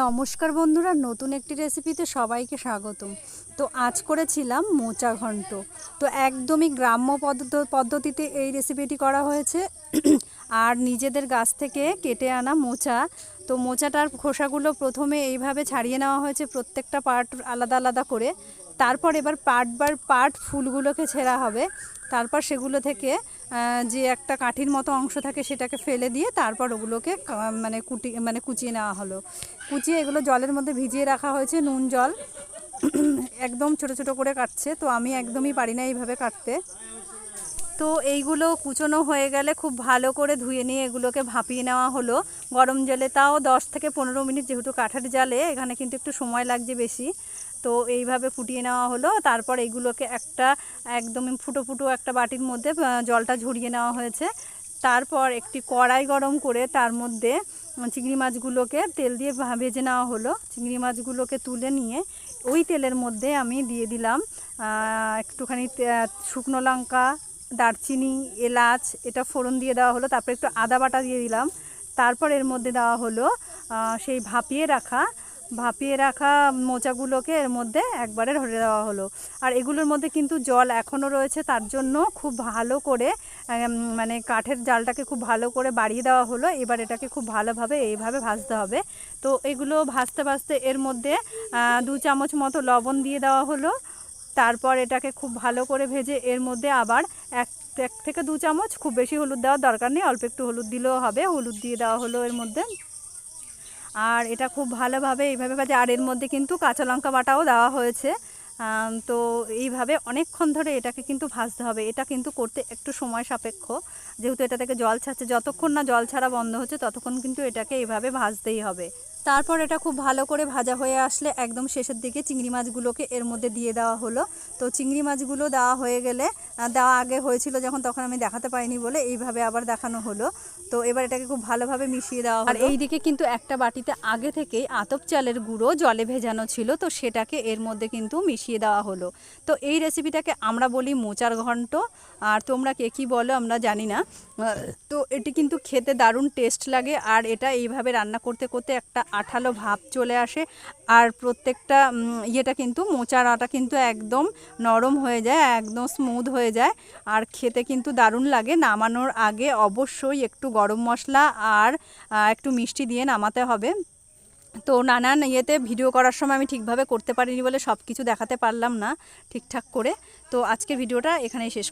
নমস্কার বন্ধুরা, নতুন একটি রেসিপিতে সবাইকে স্বাগতম। তো আজ করেছিলাম মোচা ঘন্ট। তো একদমই গ্রাম্য পদ্ধ- পদ্ধতিতে এই রেসিপিটি করা হয়েছে। আর নিজেদের গাছ থেকে কেটে আনা মোচা। তো মোচাটার খোসাগুলো প্রথমে এইভাবে ছাড়িয়ে নেওয়া হয়েছে প্রত্যেকটা পার্ট আলাদা আলাদা করে। তারপর এবার পার্ট বার পার্ট ফুলগুলোকে ছেঁড়া হবে। তারপর সেগুলো থেকে যে একটা কাঠির মতো অংশ থাকে সেটাকে ফেলে দিয়ে তারপর ওগুলোকে মানে কুটি মানে কুচিয়ে নেওয়া হলো। কুচিয়ে এগুলো জলের মধ্যে ভিজিয়ে রাখা হয়েছে, নুন, জল। একদম ছোট ছোট করে কাটছে, তো আমি একদমই পারি না এইভাবে কাটতে। তো এইগুলো কুচোনো হয়ে গেলে খুব ভালো করে ধুয়ে নিয়ে এগুলোকে ভাপিয়ে নেওয়া হলো। গরম জলে তাও দশ থেকে পনেরো মিনিট যেহেতু কাঠের জালে, এখানে কিন্তু একটু সময় লাগছে বেশি। তো এইভাবে ফুটিয়ে নেওয়া হলো। তারপর এইগুলোকে একটা একদম ফুটো ফুটো একটা বাটির মধ্যে জলটা ঝরিয়ে নেওয়া হয়েছে। তারপর একটি কড়াই গরম করে তার মধ্যে চিংড়ি মাছগুলোকে তেল দিয়ে ভেজে নেওয়া হলো। চিংড়ি মাছগুলোকে তুলে নিয়ে ওই তেলের মধ্যে আমি দিয়ে দিলাম একটুখানি শুকনো লঙ্কা দারচিনি, এলাচ, এটা ফোড়ন দিয়ে দেওয়া হলো, তারপর একটু আদা বাটা দিয়ে দিলাম। তারপর এর মধ্যে দেওয়া হলো সেই ভাপিয়ে রাখা ভাপিয়ে রাখা মোচাগুলোকে এর মধ্যে একবারে ধরে দেওয়া হলো। আর এগুলোর মধ্যে কিন্তু জল এখনও রয়েছে, তার জন্য খুব ভালো করে মানে কাঠের জালটাকে খুব ভালো করে বাড়িয়ে দেওয়া হলো। এবার এটাকে খুব ভালোভাবে এইভাবে ভাজতে হবে। তো এগুলো ভাজতে ভাজতে এর মধ্যে দু চামচ মতো লবণ দিয়ে দেওয়া হলো। তারপর এটাকে খুব ভালো করে ভেজে এর মধ্যে আবার এক এক থেকে দু চামচ খুব বেশি হলুদ দেওয়ার দরকার নেই, অল্প একটু হলুদ দিলেও হবে, হলুদ দিয়ে দেওয়া হলো এর মধ্যে। আর এটা খুব ভালোভাবে এইভাবে ভাজে, আর এর মধ্যে কিন্তু কাঁচা লঙ্কা বাটাও দেওয়া হয়েছে। তো এইভাবে অনেকক্ষণ ধরে এটাকে কিন্তু ভাজতে হবে। এটা কিন্তু করতে একটু সময় সাপেক্ষ। যেহেতু এটা থেকে জল ছাড়ছে, যতক্ষণ না জল ছাড়া বন্ধ হচ্ছে, ততক্ষণ কিন্তু এটাকে এইভাবে ভাজতেই হবে। তারপর এটা খুব ভালো করে ভাজা হয়ে আসলে একদম শেষের দিকে চিংড়ি মাছগুলোকে এর মধ্যে দিয়ে দেওয়া হলো। তো চিংড়ি মাছগুলো দেওয়া হয়ে গেলে দেওয়া আগে হয়েছিল যখন তখন আমি দেখাতে পাইনি বলে এইভাবে আবার দেখানো হলো। তো এবার এটাকে খুব ভালোভাবে মিশিয়ে দেওয়া আর এই দিকে কিন্তু একটা বাটিতে আগে থেকেই আতপ চালের গুঁড়ো জলে ভেজানো ছিল তো সেটাকে এর মধ্যে কিন্তু মিশিয়ে দেওয়া হলো। তো এই রেসিপিটাকে আমরা বলি মোচার ঘন্ট। আর তোমরা কে কী বলো আমরা জানি না। তো এটি কিন্তু খেতে দারুণ টেস্ট লাগে। আর এটা এইভাবে রান্না করতে করতে একটা আঠালো ভাব চলে আসে। আর প্রত্যেকটা ইয়েটা কিন্তু মোচার আটা কিন্তু একদম নরম হয়ে যায়, একদম স্মুথ হয়ে যায়। আর খেতে কিন্তু দারুণ লাগে। নামানোর আগে অবশ্যই একটু গরম মশলা আর একটু মিষ্টি দিয়ে নামাতে হবে। তো নানান ইয়েতে ভিডিও করার সময় আমি ঠিকভাবে করতে পারিনি বলে সব কিছু দেখাতে পারলাম না ঠিকঠাক করে। তো আজকের ভিডিওটা এখানেই শেষ